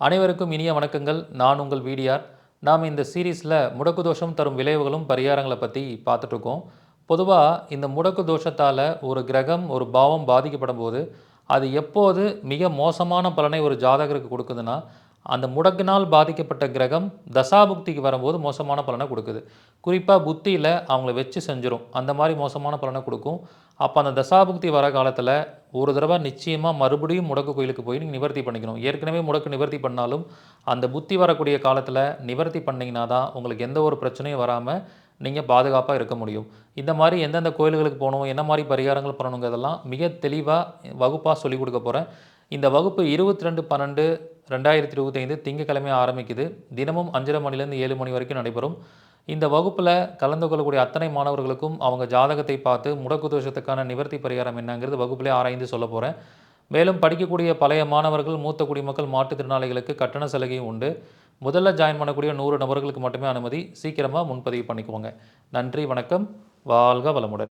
அனைவருக்கும் இனிய வணக்கங்கள். நான் உங்கள் வீடியார். நாம் இந்த சீரீஸில் முடக்கு தோஷம் தரும் விளைவுகளும் பரிகாரங்களை பற்றி பார்த்துட்ருக்கோம். பொதுவாக இந்த முடக்கு தோஷத்தால் ஒரு கிரகம் ஒரு பாவம் பாதிக்கப்படும் போது அது எப்போது மிக மோசமான பலனை ஒரு ஜாதகருக்கு கொடுக்குதுன்னா அந்த முடக்கினால் பாதிக்கப்பட்ட கிரகம் தசாபுக்திக்கு வரும்போது மோசமான பலனை கொடுக்குது. குறிப்பாக புத்தியில் அவங்கள வச்சு செஞ்சிடும் அந்த மாதிரி மோசமான பலனை கொடுக்கும். அப்போ அந்த தசாபுக்தி வர காலத்தில் ஒரு தடவை நிச்சயமாக மறுபடியும் முடக்கு கோயிலுக்கு போய் நீங்கள் நிவர்த்தி பண்ணிக்கணும். ஏற்கனவே முடக்கு நிவர்த்தி பண்ணாலும் அந்த புத்தி வரக்கூடிய காலத்தில் நிவர்த்தி பண்ணிங்கன்னா தான் உங்களுக்கு எந்த ஒரு பிரச்சனையும் வராமல் நீங்கள் பாதுகாப்பாக இருக்க முடியும். இந்த மாதிரி எந்தெந்த கோயில்களுக்கு போகணும் என்ன மாதிரி பரிகாரங்கள் பண்ணணுங்கிறதெல்லாம் மிக தெளிவாக வகுப்பாக சொல்லிக் கொடுக்க போகிறேன் இந்த வகுப்பு இருபத்தி ரெண்டு பன்னெண்டு ரெண்டாயிரத்தி இருபத்தைந்து திங்கக்கிழமை ஆரம்பிக்குது. தினமும் அஞ்சரை மணிலேருந்து ஏழு மணி வரைக்கும் நடைபெறும். இந்த வகுப்பில் கலந்து கொள்ளக்கூடிய அத்தனை மாணவர்களுக்கும் அவங்க ஜாதகத்தை பார்த்து முடக்கு தோஷத்துக்கான நிவர்த்தி பரிகாரம் என்னங்கிறது வகுப்பிலே ஆராய்ந்து சொல்ல போகிறேன் மேலும் படிக்கக்கூடிய பழைய மாணவர்கள் மூத்த குடிமக்கள் மாற்றுத்திறனாளிகளுக்கு கட்டண சலுகையும் உண்டு. முதல்ல ஜாயின் பண்ணக்கூடிய நூறு நபர்களுக்கு மட்டுமே அனுமதி. சீக்கிரமாக முன்பதிவு பண்ணிக்குவோங்க நன்றி வணக்கம். வாழ்க வளமுடன்.